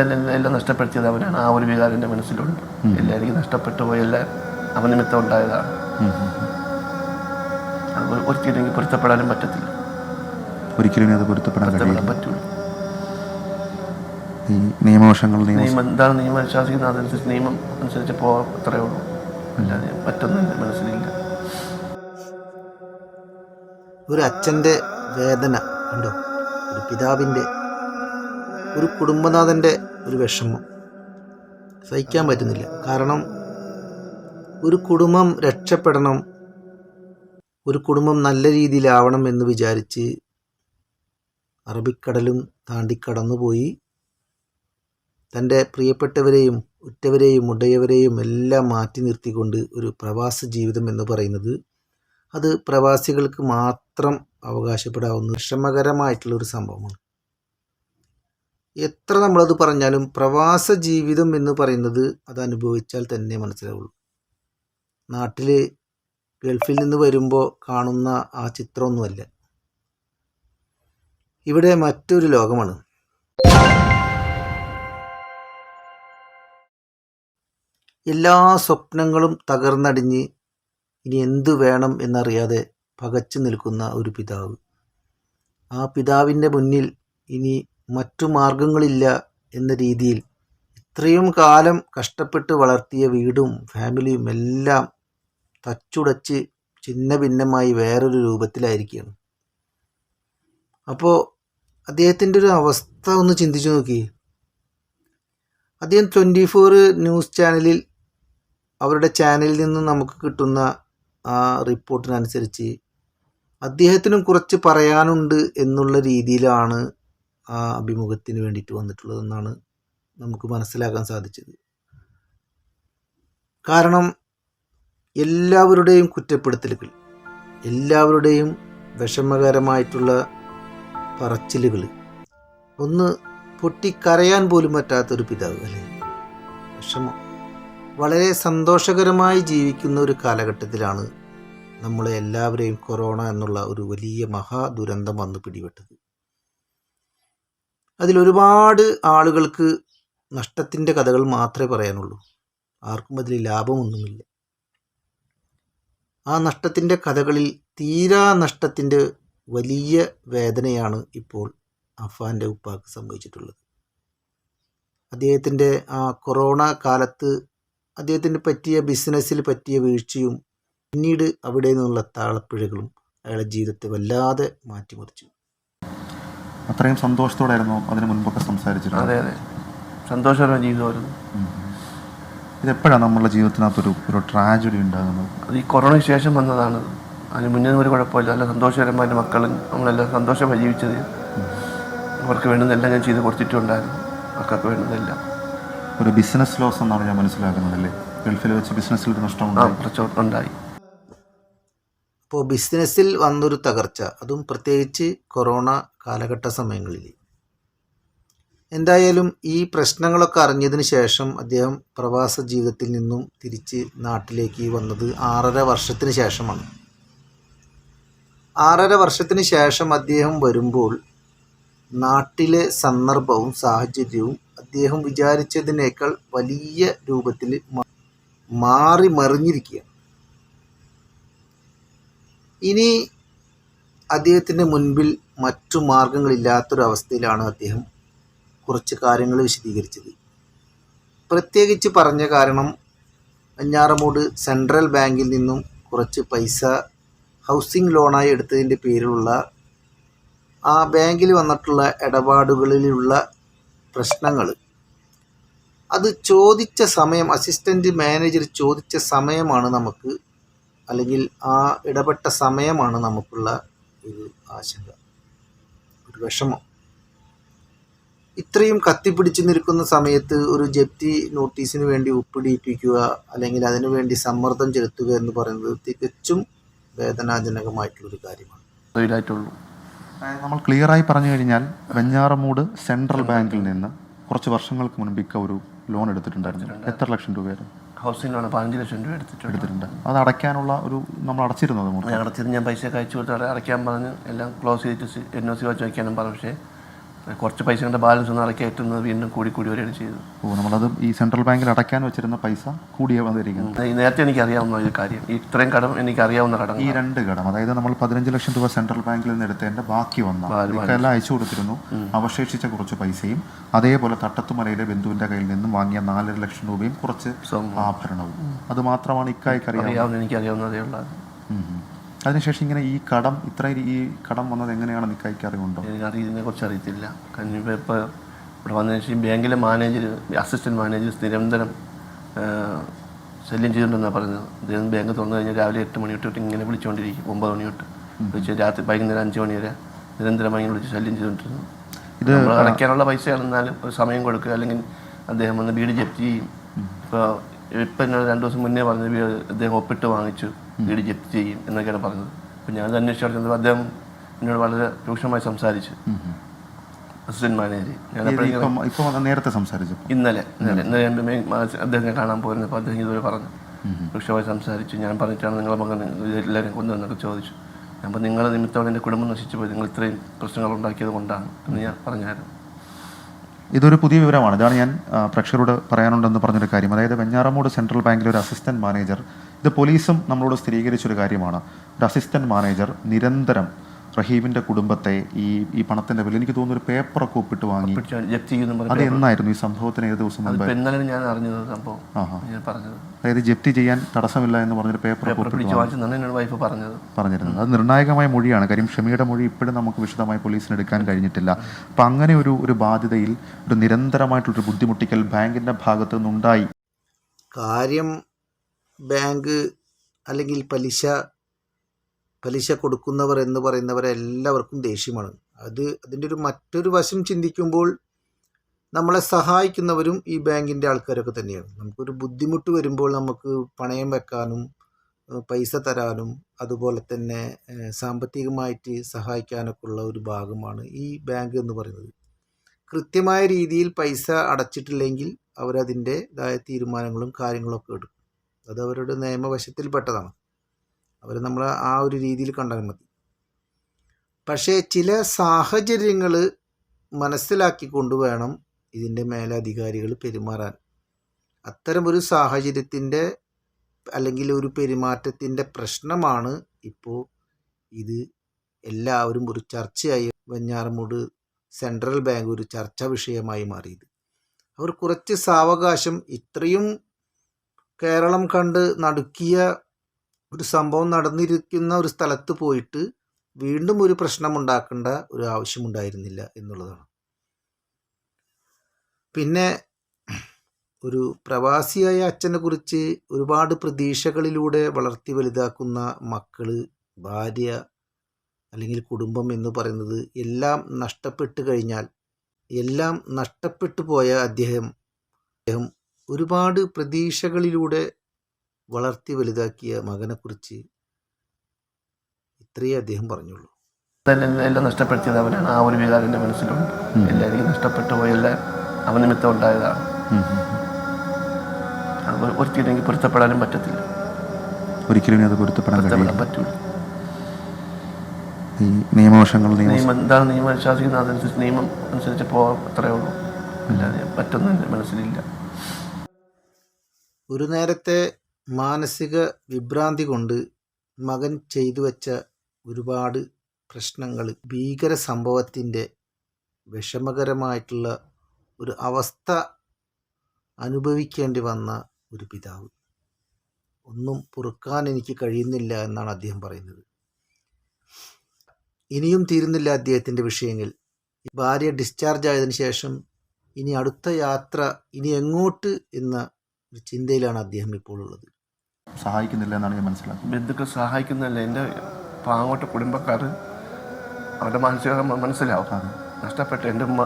എല്ലാം നഷ്ടപ്പെടുത്തിയത് അവനാണ്. ആ ഒരു വികാരം എന്റെ മനസ്സിലുണ്ട്. എല്ലാം എനിക്ക് നഷ്ടപ്പെട്ടു പോയെല്ലാം അവനിമിത്തം ഉണ്ടായതാണ്. ഒരിക്കലും എനിക്ക് പൊരുത്തപ്പെടാനും പറ്റത്തില്ല. ഒരിക്കലും അത് പൊരുത്തപ്പെടാൻ പറ്റൂല. ഈ നിയമവശങ്ങൾ നിയമം എന്താണ് നിയമം? അനുശാസിക്കുന്നത് അതനുസരിച്ച് നിയമം അനുസരിച്ച് പോകാം അത്രയേ ഉള്ളൂ. അല്ലാതെ മറ്റൊന്നും എന്റെ മനസ്സിലില്ല. ഒരു അച്ഛന്റെ വേദന കണ്ടോ? ഒരു പിതാവിന്റെ ഒരു കുടുംബനാഥന്റെ ഒരു വിഷമം. സഹിക്കാൻ പറ്റുന്നില്ല. കാരണം ഒരു കുടുംബം രക്ഷപ്പെടണം ഒരു കുടുംബം നല്ല രീതിയിലാവണം എന്ന് വിചാരിച്ച് അറബിക്കടലും താണ്ടി കടന്നുപോയി തന്റെ പ്രിയപ്പെട്ടവരെയും ഉറ്റവരെയും ഉടയവരെയും എല്ലാം മാറ്റി നിർത്തിക്കൊണ്ട് ഒരു പ്രവാസ ജീവിതം എന്ന് പറയുന്നത് അത് പ്രവാസികൾക്ക് മാത്രം അവകാശപ്പെടാവുന്ന വിഷമകരമായിട്ടുള്ള ഒരു സംഭവമാണ്. എത്ര നമ്മളത് പറഞ്ഞാലും പ്രവാസ ജീവിതം എന്ന് പറയുന്നത് അത് അനുഭവിച്ചാൽ തന്നെ മനസ്സിലാവുള്ളൂ. നാട്ടിൽ ഗൾഫിൽ നിന്ന് വരുമ്പോൾ കാണുന്ന ആ ചിത്രമൊന്നുമല്ല. ഇവിടെ മറ്റൊരു ലോകമാണ്. എല്ലാ സ്വപ്നങ്ങളും തകർന്നടിഞ്ഞ് ഇനി എന്തു വേണം എന്നറിയാതെ പകച്ചു നിൽക്കുന്ന ഒരു പിതാവ്. ആ പിതാവിന്റെ മുന്നിൽ ഇനി മറ്റു മാർഗങ്ങളില്ല എന്ന രീതിയിൽ ഇത്രയും കാലം കഷ്ടപ്പെട്ട് വളർത്തിയ വീടും ഫാമിലിയും എല്ലാം തച്ചുടച്ച് ചിന്ന ഭിന്നമായി വേറൊരു രൂപത്തിലായിരിക്കുകയാണ്. അപ്പോൾ അദ്ദേഹത്തിന്റെ ഒരു അവസ്ഥ ഒന്ന് ചിന്തിച്ചു നോക്കി. അദ്ദേഹം ട്വന്റി ഫോർ ന്യൂസ് ചാനലിൽ അവരുടെ ചാനലിൽ നിന്ന് നമുക്ക് കിട്ടുന്ന ആ റിപ്പോർട്ടിനനുസരിച്ച് അദ്ദേഹത്തിനും കുറച്ച് പറയാനുണ്ട് എന്നുള്ള രീതിയിലാണ് ആ അഭിമുഖത്തിന് വേണ്ടിയിട്ട് വന്നിട്ടുള്ളതെന്നാണ് നമുക്ക് മനസ്സിലാക്കാൻ സാധിച്ചത്. കാരണം എല്ലാവരുടെയും കുറ്റപ്പെടുത്തലുകൾ എല്ലാവരുടെയും വിഷമകരമായിട്ടുള്ള പറച്ചിലുകൾ ഒന്ന് പൊട്ടിക്കരയാൻ പോലും പറ്റാത്തൊരു പിതാവ് അല്ലേ? വിഷമം. വളരെ സന്തോഷകരമായി ജീവിക്കുന്ന ഒരു കാലഘട്ടത്തിലാണ് നമ്മളെ എല്ലാവരെയും കൊറോണ എന്നുള്ള ഒരു വലിയ മഹാദുരന്തം വന്ന് പിടിപെട്ടത്. അതിലൊരുപാട് ആളുകൾക്ക് നഷ്ടത്തിന്റെ കഥകൾ മാത്രമേ പറയാനുള്ളൂ. ആർക്കും അതിൽ ലാഭമൊന്നുമില്ല. ആ നഷ്ടത്തിന്റെ കഥകളിൽ തീരാ നഷ്ടത്തിന്റെ വലിയ വേദനയാണ് ഇപ്പോൾ അഫാന്റെ ഉപ്പാക്ക് സംഭവിച്ചിട്ടുള്ളത്. അദ്ദേഹത്തിന്റെ ആ കൊറോണ കാലത്ത് അദ്ദേഹത്തിന് പറ്റിയ ബിസിനസ്സിൽ പറ്റിയ വീഴ്ചയും പിന്നീട് അവിടെ നിന്നുള്ള താളപ്പിഴകളും അയാളുടെ ജീവിതത്തെ വല്ലാതെ മാറ്റിമറിച്ചു. അത്രയും സന്തോഷത്തോടായിരുന്നു അതിന് മുൻപൊക്കെ സംസാരിച്ചിരുന്നത്. അതെ അതെ. സന്തോഷകരമായ ജീവിതമായിരുന്നു. ഇതെപ്പോഴാണ് നമ്മളുടെ ജീവിതത്തിനകത്തൊരു ഒരു ട്രാജഡി ഉണ്ടാകുന്നത്? അത് ഈ കൊറോണയ്ക്ക് ശേഷം വന്നതാണ്. അതിന് മുന്നേ ഒരു കുഴപ്പമില്ല. നല്ല സന്തോഷകരമായ മക്കളും നമ്മളെല്ലാം സന്തോഷമായി ജീവിച്ചത്. അവർക്ക് വേണ്ടുന്നതെല്ലാം ഞാൻ ചെയ്ത് കൊടുത്തിട്ടുണ്ടായിരുന്നു. മക്കൾക്ക് വേണ്ടുന്നതെല്ലാം. ഒരു ബിസിനസ് ലോസ് എന്നാണ് ഞാൻ മനസ്സിലാക്കുന്നത് അല്ലേ? ഗൾഫിൽ വെച്ച് ബിസിനസ്സിൽ ഒരു നഷ്ടം ഉണ്ടായി. അപ്പോൾ ബിസിനസ്സിൽ വന്നൊരു തകർച്ച. അതും പ്രത്യേകിച്ച് കൊറോണ കാലഘട്ട സമയങ്ങളിൽ. എന്തായാലും ഈ പ്രശ്നങ്ങളൊക്കെ അറിഞ്ഞതിന് ശേഷം അദ്ദേഹം പ്രവാസ ജീവിതത്തിൽ നിന്നും തിരിച്ച് നാട്ടിലേക്ക് വന്നത് ആറര വർഷത്തിന് ശേഷമാണ്. ആറര വർഷത്തിന് ശേഷം അദ്ദേഹം വരുമ്പോൾ നാട്ടിലെ സന്ദർഭവും സാഹചര്യവും അദ്ദേഹം വിചാരിച്ചതിനേക്കാൾ വലിയ രൂപത്തിൽ മാറി മറിഞ്ഞിരിക്കുകയാണ്. ഇനി അദ്ദേഹത്തിന്റെ മുൻപിൽ മറ്റു മാർഗങ്ങളില്ലാത്തൊരവസ്ഥയിലാണ് അദ്ദേഹം കുറച്ച് കാര്യങ്ങൾ വിശദീകരിച്ചത്. പ്രത്യേകിച്ച് പറഞ്ഞ കാരണം അഞ്ഞാറമൂട് സെൻട്രൽ ബാങ്കിൽ നിന്നും കുറച്ച് പൈസ ഹൗസിംഗ് ലോണായി എടുത്തതിന്റെ പേരിലുള്ള ആ ബാങ്കിൽ വന്നിട്ടുള്ള ഇടപാടുകളിലുള്ള പ്രശ്നങ്ങൾ. അത് ചോദിച്ച സമയം അസിസ്റ്റന്റ് മാനേജർ ചോദിച്ച സമയമാണ് നമുക്ക് അല്ലെങ്കിൽ ആ ഇടപെട്ട സമയമാണ് നമുക്കുള്ള ഒരു ആശങ്ക. ഒരു വിഷമം. ഇത്രയും കത്തിപ്പിടിച്ച് നിൽക്കുന്ന സമയത്ത് ഒരു ജപ്തി നോട്ടീസിന് വേണ്ടി ഒപ്പിടിയിപ്പിക്കുക അല്ലെങ്കിൽ അതിനു വേണ്ടി സമ്മർദ്ദം ചെലുത്തുക എന്ന് പറയുന്നത് തികച്ചും വേദനാജനകമായിട്ടുള്ളൊരു കാര്യമാണ്. തൊഴിലായിട്ടുള്ളൂ നമ്മൾ ക്ലിയറായി പറഞ്ഞു കഴിഞ്ഞാൽ വെഞ്ഞാറമൂട് സെൻട്രൽ ബാങ്കിൽ നിന്ന് കുറച്ച് വർഷങ്ങൾക്ക് മുൻപ് ഒരു ലോൺ എടുത്തിട്ടുണ്ടായിരുന്നു. എത്ര ലക്ഷം രൂപയായിരുന്നു? ഹൗസിംഗ് ലോൺ പതിനഞ്ച് ലക്ഷം രൂപ എടുത്തിട്ടുണ്ട്. എടുത്തിട്ടുണ്ട്. അത് അടയ്ക്കാനുള്ള ഒരു നമ്മൾ അടച്ചിരുന്നു അത് മൊത്തം ഞാൻ അടച്ചിരുന്നു. ഞാൻ പൈസ കഴിച്ചു അയച്ചു കൊടുത്ത് അട- അടയ്ക്കാൻ പറഞ്ഞ് എല്ലാം ക്ലോസ് ചെയ്തിട്ട് എൻ ഒ സി വെച്ച് വയ്ക്കാനും പറഞ്ഞു. പക്ഷേ കുറച്ച് പൈസ കൊണ്ട് ബാലൻസ് ഒന്ന് അടക്കി കയറ്റുന്നത് വീണ്ടും കൂടി കൂടി വരികയാണ് ചെയ്തത്. ഓ നമ്മളത് ഈ സെൻട്രൽ ബാങ്കിൽ അടയ്ക്കാൻ വെച്ചിരുന്ന പൈസ കൂടിയ വന്നിരിക്കുന്നത് നേരത്തെ എനിക്ക് അറിയാവുന്ന ഒരു കാര്യം. ഇത്രയും കടം എനിക്ക് അറിയാവുന്ന കടം ഈ രണ്ട് കടം അതായത് നമ്മൾ പതിനഞ്ച് ലക്ഷം രൂപ സെൻട്രൽ ബാങ്കിൽ നിന്ന് എടുത്തതിന്റെ ബാക്കി വന്ന എല്ലാം അയച്ചു കൊടുത്തിരുന്നു. അവശേഷിച്ച കുറച്ച് പൈസയും അതേപോലെ തട്ടത്തുമലയിലെ ബന്ധുവിന്റെ കയ്യിൽ നിന്നും വാങ്ങിയ നാലര ലക്ഷം രൂപയും കുറച്ച് ആഭരണവും. അത് മാത്രമാണ് ഇക്കായ്ക്ക് എനിക്ക് അറിയാവുന്നതേ. ഉള്ളത് അതിനുശേഷം ഇങ്ങനെ ഈ കടം ഇത്ര ഈ കടം വന്നത് എങ്ങനെയാണ് നിക്കായിക്ക് അറിവുണ്ടോ? എനിക്ക് അറിയുന്നതിനെ കുറിച്ച് അറിയത്തില്ല. കാരണം ഇപ്പോൾ ഇപ്പോൾ ഇവിടെ വന്നതിന് ശേഷം ബാങ്കിലെ മാനേജർ അസിസ്റ്റന്റ് മാനേജർ നിരന്തരം ശല്യം ചെയ്തിട്ടുണ്ടെന്നാണ് പറഞ്ഞത്. അദ്ദേഹം ബാങ്ക് തുറന്നു കഴിഞ്ഞാൽ രാവിലെ എട്ട് മണി തൊട്ട് ഇങ്ങനെ വിളിച്ചുകൊണ്ടിരിക്കും ഒമ്പത് മണി തൊട്ട്. വിളിച്ച് രാത്രി വൈകുന്നേരം അഞ്ച് മണി വരെ നിരന്തരമായി ഇങ്ങനെ വിളിച്ച് ശല്യം ചെയ്തുകൊണ്ടിരുന്നു. ഇത് അടയ്ക്കാനുള്ള പൈസ ആണെന്നാലും ഒരു സമയം കൊടുക്കുക അല്ലെങ്കിൽ അദ്ദേഹം വന്ന് വീട് ജപ്തി ചെയ്യും. ഇപ്പോൾ ഇപ്പം എന്നോട് രണ്ട് ദിവസം മുന്നേ പറഞ്ഞ് വീട് അദ്ദേഹം ഒപ്പിട്ട് വാങ്ങിച്ചു. വീട് ജപ്തി ചെയ്യും എന്നൊക്കെയാണ് പറഞ്ഞത്. അപ്പം ഞാൻ അന്വേഷിച്ചു അദ്ദേഹം എന്നോട് വളരെ രൂക്ഷമായി സംസാരിച്ചു. Assistant manager. നേരത്തെ സംസാരിച്ചു? ഇന്നലെ ഇന്നലെ ഇന്നലെ മെയിൻ അദ്ദേഹത്തിനെ കാണാൻ പോയിരുന്നപ്പോൾ അദ്ദേഹം ഇതുവരെ പറഞ്ഞു. രൂക്ഷമായി സംസാരിച്ചു. ഞാൻ പറഞ്ഞിട്ടാണ് നിങ്ങളെ മകൻ എല്ലാവരും കൊണ്ടുവന്നൊക്കെ ചോദിച്ചു. ഞാൻ അപ്പോൾ നിങ്ങളെ നിമിത്തം എന്റെ കുടുംബം നശിച്ചു പോയി. നിങ്ങൾ ഇത്രയും പ്രശ്നങ്ങൾ ഉണ്ടാക്കിയത് കൊണ്ടാണ് എന്ന് ഞാൻ പറഞ്ഞായിരുന്നു. ഇതൊരു പുതിയ വിവരമാണ്. ഇതാണ് ഞാൻ പ്രേക്ഷകരോട് പറയാനുണ്ടെന്ന് പറഞ്ഞൊരു കാര്യം. അതായത് വെഞ്ഞാറമൂട് സെൻട്രൽ ബാങ്കിലെ ഒരു അസിസ്റ്റന്റ് മാനേജർ ഇത് പോലീസും നമ്മളോട് സ്ഥിരീകരിച്ചൊരു കാര്യമാണ്. ഒരു അസിസ്റ്റന്റ് മാനേജർ നിരന്തരം റഹീമിന്റെ കുടുംബത്തെ ഈ ഈ പണത്തിന്റെ പേരിൽ എനിക്ക് തോന്നുന്നു ഒരു പേപ്പറൊക്കെ ഒപ്പിട്ട് വാങ്ങി. അത് എന്നായിരുന്നു ഈ സംഭവത്തിന് ഏത് ദിവസം ഞാൻ അറിഞ്ഞത് സംഭവം. പറഞ്ഞത്. അതായത് ജപ്തി ചെയ്യാൻ തടസ്സമില്ല എന്ന് പറഞ്ഞൊരു പേപ്പർ വൈഫ് പറഞ്ഞത്. പറഞ്ഞിരുന്നത്. അത് നിർണായകമായ മൊഴിയാണ്. കാര്യം ഷമിയുടെ മൊഴി ഇപ്പോഴും നമുക്ക് വിശദമായി പോലീസിന് എടുക്കാൻ കഴിഞ്ഞിട്ടില്ല. അപ്പം അങ്ങനെ ഒരു ഒരു ബാധ്യതയിൽ ഒരു നിരന്തരമായിട്ടുള്ളൊരു ബുദ്ധിമുട്ടിക്കൽ ബാങ്കിന്റെ ഭാഗത്തു നിന്നുണ്ടായി. കാര്യം ബാങ്ക് അല്ലെങ്കിൽ പലിശ പലിശ കൊടുക്കുന്നവർ എന്ന് പറയുന്നവരെ എല്ലാവർക്കും ദേഷ്യമാണ്. അത് അതിന്റെ ഒരു മറ്റൊരു വശം ചിന്തിക്കുമ്പോൾ നമ്മളെ സഹായിക്കുന്നവരും ഈ ബാങ്കിന്റെ ആൾക്കാരൊക്കെ തന്നെയാണ്. നമുക്കൊരു ബുദ്ധിമുട്ട് വരുമ്പോൾ നമുക്ക് പണയം വെക്കാനും പൈസ തരാനും അതുപോലെ തന്നെ സാമ്പത്തികമായിട്ട് സഹായിക്കാനൊക്കെ ഉള്ള ഒരു ഭാഗമാണ് ഈ ബാങ്ക് എന്ന് പറയുന്നത്. കൃത്യമായ രീതിയിൽ പൈസ അടച്ചിട്ടില്ലെങ്കിൽ അവരതിന്റെതായ തീരുമാനങ്ങളും കാര്യങ്ങളൊക്കെ എടുക്കും. അത് അവരുടെ നിയമവശത്തിൽപ്പെട്ടതാണ്. അവർ നമ്മൾ ആ ഒരു രീതിയിൽ കണ്ടാൽ മതി. പക്ഷേ ചില സാഹചര്യങ്ങൾ മനസ്സിലാക്കിക്കൊണ്ട് വേണം ഇതിന്റെ മേലധികാരികൾ പെരുമാറാൻ. അത്തരമൊരു സാഹചര്യത്തിന്റെ അല്ലെങ്കിൽ ഒരു പെരുമാറ്റത്തിന്റെ പ്രശ്നമാണ് ഇപ്പോൾ ഇത് എല്ലാവരും ഒരു ചർച്ചയായി. വെഞ്ഞാറമൂട് സെൻട്രൽ ബാങ്ക് ഒരു ചർച്ചാ വിഷയമായി മാറിയത്. അവർ കുറച്ച് സാവകാശം ഇത്രയും കേരളം കണ്ട് നടുക്കിയ ഒരു സംഭവം നടന്നിരിക്കുന്ന ഒരു സ്ഥലത്ത് പോയിട്ട് വീണ്ടും ഒരു പ്രശ്നം പ്രശ്നമുണ്ടാക്കേണ്ട ഒരു ആവശ്യമുണ്ടായിരുന്നില്ല എന്നുള്ളതാണ്. പിന്നെ ഒരു പ്രവാസിയായ അച്ഛനെ കുറിച്ച് ഒരുപാട് പ്രതീക്ഷകളിലൂടെ വളർത്തി വലുതാക്കുന്ന മക്കൾ ഭാര്യ അല്ലെങ്കിൽ കുടുംബം എന്ന് പറയുന്നത് എല്ലാം നഷ്ടപ്പെട്ട് കഴിഞ്ഞാൽ എല്ലാം നഷ്ടപ്പെട്ടു പോയ അദ്ദേഹം അദ്ദേഹം ഒരുപാട് പ്രതീക്ഷകളിലൂടെ വളർത്തി വലുതാക്കിയ മകനെക്കുറിച്ച് ഇത്രയേ അദ്ദേഹം പറഞ്ഞുള്ളൂ. എല്ലാം എല്ലാം നഷ്ടപ്പെടുത്തിയത് അവനാണ്. ആ ഒരു വികാരം മനസ്സിലും മനസ്സിലുണ്ട് എല്ലാം എനിക്ക് നഷ്ടപ്പെട്ടു പോയി അവൻ നിമിത്തം ഉണ്ടായതാണ്. അത് ഒരിക്കലും എനിക്ക് പൊരുത്തപ്പെടാനും പറ്റത്തില്ല. ഒരിക്കലും അത് പൊരുത്തപ്പെടാൻ കഴിയില്ല. ഈ നിയമവശങ്ങൾ നിയമം എന്താണ് നിയമം? അനുശാസിക്കുന്നത് അതനുസരിച്ച് നിയമം അനുസരിച്ച് പോകാം അത്രേ ഉള്ളൂ. അല്ലാതെ പറ്റൊന്നും എന്റെ മനസ്സിലില്ല. ഒരു നേരത്തെ മാനസിക വിഭ്രാന്തി കൊണ്ട് മകൻ ചെയ്തു വെച്ച ഒരുപാട് പ്രശ്നങ്ങൾ ഭീകര സംഭവത്തിന്റെ വിഷമകരമായിട്ടുള്ള ഒരു അവസ്ഥ അനുഭവിക്കേണ്ടി വന്ന ഒരു പിതാവ്. ഒന്നും പൊറുക്കാൻ എനിക്ക് കഴിയുന്നില്ല എന്നാണ് അദ്ദേഹം പറയുന്നത്. ഇനിയും തീരുന്നില്ല അദ്ദേഹത്തിന്റെ വിഷയങ്ങൾ. ഭാര്യ ഡിസ്ചാർജ് ആയതിനു ശേഷം ഇനി അടുത്ത യാത്ര ഇനി എങ്ങോട്ട് എന്ന ഒരു ചിന്തയിലാണ് അദ്ദേഹം ഇപ്പോൾ ഉള്ളത്. സഹായിക്കുന്നില്ല എന്നാണ് ഞാൻ മനസ്സിലാക്കുന്നത്. ബന്ധുക്കൾ സഹായിക്കുന്നില്ല എന്റെ പാങ്ങോട്ട കുടുംബക്കാർ അവരുടെ മാനസിക മനസ്സിലാവും നഷ്ടപ്പെട്ട എന്റെ ഉമ്മ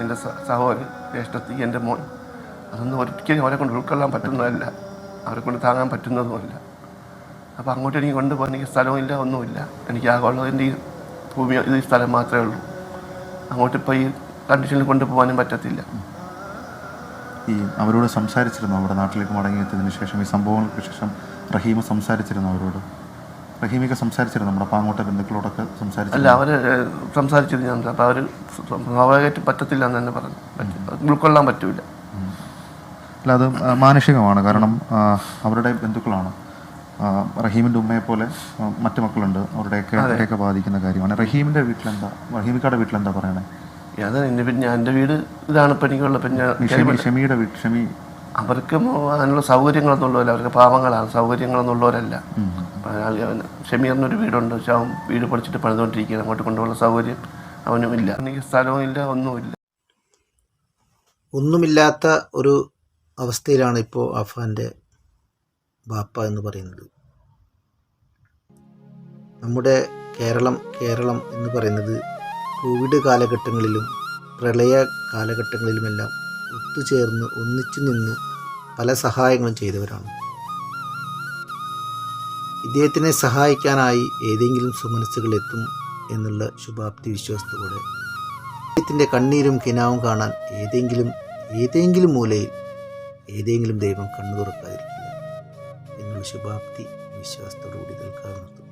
എന്റെ സഹോദരൻ ജ്യേഷ്ഠത്തി എന്റെ മോൻ അതൊന്നും ഒരിക്കലും അവരെ കൊണ്ട് ഉൾക്കൊള്ളാൻ പറ്റുന്നതല്ല. അവരെ കൊണ്ട് താങ്ങാൻ പറ്റുന്നതുമല്ല. അപ്പോൾ അങ്ങോട്ട് എനിക്ക് കൊണ്ടുപോകാൻ എനിക്ക് സ്ഥലമില്ല ഒന്നുമില്ല. എനിക്ക് ആകെയുള്ളത് എന്റെ ഈ ഭൂമി ഈ സ്ഥലം മാത്രമേ ഉള്ളൂ. അങ്ങോട്ട് ഇപ്പോൾ ഈ കണ്ടീഷനിൽ കൊണ്ടുപോകാനും പറ്റത്തില്ല. ഈ അവരോട് സംസാരിച്ചിരുന്നു അവരുടെ നാട്ടിലേക്ക് മടങ്ങിയെത്തിയതിന് ശേഷം ഈ സംഭവങ്ങൾക്ക് ശേഷം റഹീമ സംസാരിച്ചിരുന്നു അവരോട്. റഹീമൊക്കെ സംസാരിച്ചിരുന്നു നമ്മുടെ പാങ്ങോട്ട ബന്ധുക്കളോടൊക്കെ സംസാരിച്ചു അല്ല അവർ സംസാരിച്ചിരുന്നു ഞാൻ അപ്പോൾ അവർ സ്വാഭാവികമായിട്ട് പറ്റത്തില്ല എന്ന് തന്നെ പറഞ്ഞു. ഉൾക്കൊള്ളാൻ പറ്റൂല. അല്ല അത് മാനുഷികമാണ്. കാരണം അവരുടെ ബന്ധുക്കളാണ്. റഹീമിന്റെ റഹീമിന്റെ ഉമ്മയെ പോലെ മറ്റു മക്കളുണ്ട്. അവരുടെയൊക്കെ ബാധിക്കുന്ന കാര്യമാണ്. റഹീമിന്റെ വീട്ടിലെന്താ റഹീമിക്കാടെ വീട്ടിലെന്താ പറയണേ? അത് എന്റെ പിന്നെ എന്റെ വീട് ഇതാണ് ഇപ്പം എനിക്കുള്ള പിന്നെ ഷെമി അവർക്ക് അതിനുള്ള സൗകര്യങ്ങളൊന്നും ഉള്ളവരല്ല അവർക്ക് പാവങ്ങളാണ്. സൗകര്യങ്ങളൊന്നും ഉള്ളവരല്ല ഉം. അപ്പം അയാൾ അവന് ഷമീറിനൊരു വീടുണ്ട്. പക്ഷെ അവൻ വീട് പഠിച്ചിട്ട് പണിതുകൊണ്ടിരിക്കുകയാണ്. അങ്ങോട്ട് കൊണ്ടുപോകുന്ന സൗകര്യം അവനും ഇല്ല എനിക്ക് സ്ഥലവും ഇല്ല ഒന്നുമില്ല. ഒന്നുമില്ലാത്ത ഒരു അവസ്ഥയിലാണ് ഇപ്പോൾ അഫാന്റെ ബാപ്പ എന്ന് പറയുന്നത്. നമ്മുടെ കേരളം കേരളം എന്ന് പറയുന്നത് കോവിഡ് കാലഘട്ടങ്ങളിലും പ്രളയ കാലഘട്ടങ്ങളിലുമെല്ലാം ഒത്തുചേർന്ന് ഒന്നിച്ചു നിന്ന് പല സഹായങ്ങളും ചെയ്തവരാണ്. ഇദ്ദേഹത്തിനെ സഹായിക്കാനായി ഏതെങ്കിലും സുമനസ്സുകൾ എത്തും എന്നുള്ള ശുഭാപ്തി വിശ്വാസത്തോടെ ഇദ്ദേഹത്തിന്റെ കണ്ണീരും കിനാവും കാണാൻ ഏതെങ്കിലും ഏതെങ്കിലും മൂലയിൽ ഏതെങ്കിലും ദൈവം കണ്ണു തുറക്കാതിരിക്കില്ല എന്നുള്ള ശുഭാപ്തി വിശ്വാസത്തോടുകൂടി തൽക്കാലം നിർത്തുന്നു